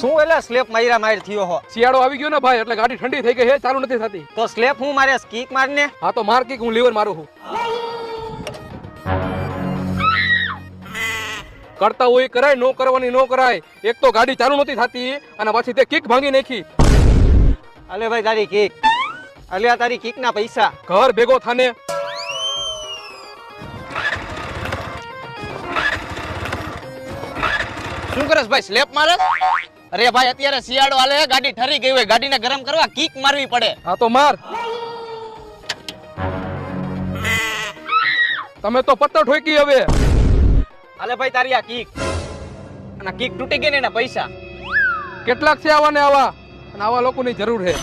શું એટલે સ્લેપ માર્યા માર થયો હો? શિયાળો આવી ગયો ને ભાઈ એટલે ગાડી ઠંડી થઈ ગઈ છે ચાલુ નથી થતી. તો સ્લેપ હું મારે કિક મારને? હા તો માર કિક હું લીવર મારું છું. કરતા હોય કરાય નો કરવાની નો કરાય. એક તો ગાડી ચાલુ નથી થતી અને પછી તે કિક ભાંગી નાખી. અલે ભાઈ તારી કીક અલે આ તારી કિક ના પૈસા. ઘર ભેગો થાને. શું કરસ ભાઈ સ્લેપ મારે? અરે ભાઈ અત્યારે શિયાળો હાલે ગાડી ઠરી ગઈ હોય ગાડીને ગરમ કરવા કીક મારવી પડે. હા તો માર. તમે તો પત્તર ઠોકી હવે. અલે ભાઈ તારી આ કીક અને કીક તૂટી ગઈ ને એના પૈસા. કેટલાક છે આવા ને આવા? અને આવા લોકોની જરૂર છે.